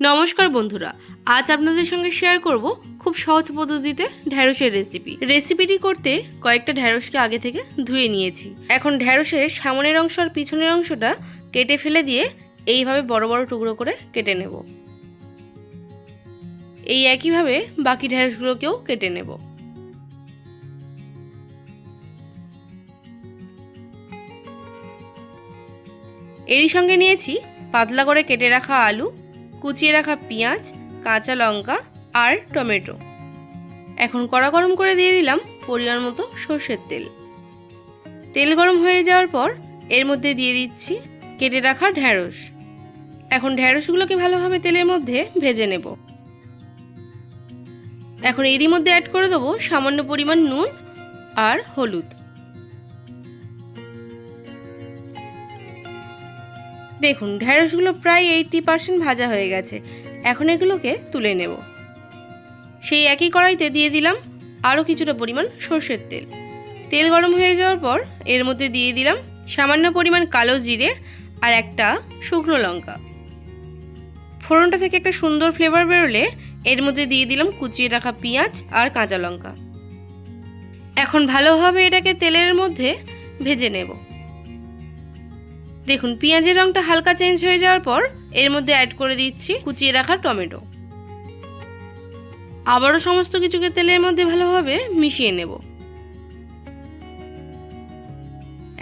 নমস্কার বন্ধুরা, আজ আপনাদের সঙ্গে শেয়ার করব খুব সহজ পদ্ধতিতে ঢ্যাঁড়সের রেসিপি রেসিপিটি করতে কয়েকটা ঢ্যাঁড়সকে আগে থেকে ধুয়ে নিয়েছি। এখন ঢ্যাঁড়সের সামনের অংশ আর পিছনের অংশটা কেটে ফেলে দিয়ে এইভাবে বড় বড় টুকরো করে কেটে নেব। এই একইভাবে বাকি ঢ্যাঁড়সগুলোকেও কেটে নেব। এরই সঙ্গে নিয়েছি পাতলা করে কেটে রাখা আলু কুচিয়ে রাখা পেঁয়াজ, কাঁচা লঙ্কা আর টমেটো। এখন কড়া গরম করে দিয়ে দিলাম পরিমাণ মতো সর্ষের তেল। তেল গরম হয়ে যাওয়ার পর এর মধ্যে দিয়ে দিচ্ছি কেটে রাখা ঢ্যাঁড়স। এখন ঢ্যাঁড়সগুলোকে ভালোভাবে তেলের মধ্যে ভেজে নেব। এখন এরই মধ্যে অ্যাড করে দেবো সামান্য পরিমাণ নুন আর হলুদ। দেখুন ঢ্যাঁড়সগুলো প্রায় এইটটি পার্সেন্ট ভাজা হয়ে গেছে। এখন এগুলোকে তুলে নেব। সেই একই কড়াইতে দিয়ে দিলাম আরও কিছুটা পরিমাণ সর্ষের তেল। তেল গরম হয়ে যাওয়ার পর এর মধ্যে দিয়ে দিলাম সামান্য পরিমাণ কালো জিরে আর একটা শুকনো লঙ্কা। ফোড়নটা থেকে একটা সুন্দর ফ্লেভার বেরোলে এর মধ্যে দিয়ে দিলাম কুচিয়ে রাখা পেঁয়াজ আর কাঁচা লঙ্কা। এখন ভালোভাবে এটাকে তেলের মধ্যে ভেজে নেব। দেখুন, পেঁয়াজের রঙটা হালকা চেঞ্জ হয়ে যাওয়ার পর এর মধ্যে অ্যাড করে দিচ্ছি কুচিয়ে রাখা টমেটো। আবারও সমস্ত কিছুকে তেলের মধ্যে ভালোভাবে মিশিয়ে নেব।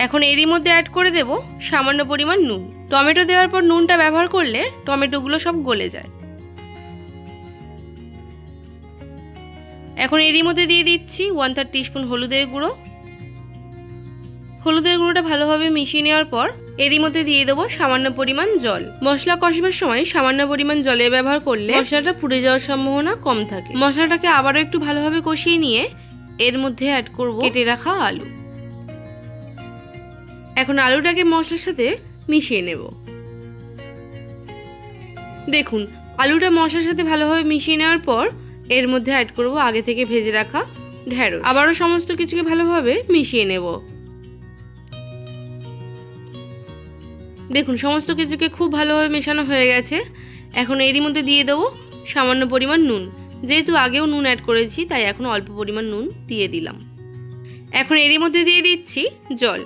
এখন এরই মধ্যে অ্যাড করে দেব সামান্য পরিমাণ নুন। টমেটো দেওয়ার পর নুনটা ব্যবহার করলে টমেটোগুলো সব গলে যায়। এখন এরই মধ্যে দিয়ে দিচ্ছি ওয়ান থার্ড টিস্পুন হলুদের গুঁড়ো। হলুদের গুঁড়োটা ভালোভাবে মিশিয়ে নেওয়ার পর এরই মধ্যে দিয়ে দেবো সামান্য পরিমাণ জল। মশলা কষবার সময় সামান্য পরিমাণ জলের ব্যবহার করলে মশলাটা পুড়ে যাওয়ার সম্ভাবনা কম থাকে। মশলাটাকে আবারও একটু ভালোভাবে কষিয়ে নিয়ে এর মধ্যে অ্যাড করব কেটে রাখা আলু। এখন আলুটাকে মশলার সাথে মিশিয়ে নেব। দেখুন, আলুটা মশলার সাথে ভালোভাবে মিশিয়ে নেওয়ার পর এর মধ্যে অ্যাড করব আগে থেকে ভেজে রাখা ঢ্যাঁড়স আবারও সমস্ত কিছুকে ভালোভাবে মিশিয়ে নেব। দেখুন, সমস্ত কিছুকে খুব ভালোভাবে মেশানো হয়ে গেছে। এখন এরই মধ্যে দিয়ে দেবো সামান্য পরিমাণ নুন। যেহেতু আগেও নুন অ্যাড করেছি, তাই এখন অল্প পরিমাণ নুন দিয়ে দিলাম। এখন এরই মধ্যে দিয়ে দিচ্ছি জল।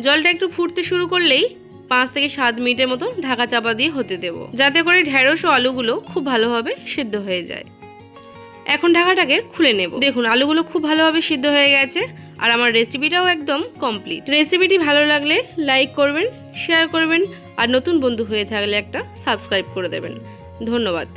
জলটা একটু ফুটতে শুরু করলেই পাঁচ থেকে সাত মিনিটের মতো ঢাকা চাপা দিয়ে হতে দেব। যাতে করে ঢ্যাঁড়স ও আলুগুলো খুব ভালোভাবে সিদ্ধ হয়ে যায়। এখন ঢাকাটাকে খুলে নেব। দেখুন, আলুগুলো খুব ভালোভাবে সিদ্ধ হয়ে গেছে। আর আমার রেসিপিটাও একদম কমপ্লিট রেসিপিটি ভালো লাগলে লাইক করবেন শেয়ার করবেন, আর নতুন বন্ধু হয়ে থাকলে একটা সাবস্ক্রাইব করে দেবেন। ধন্যবাদ।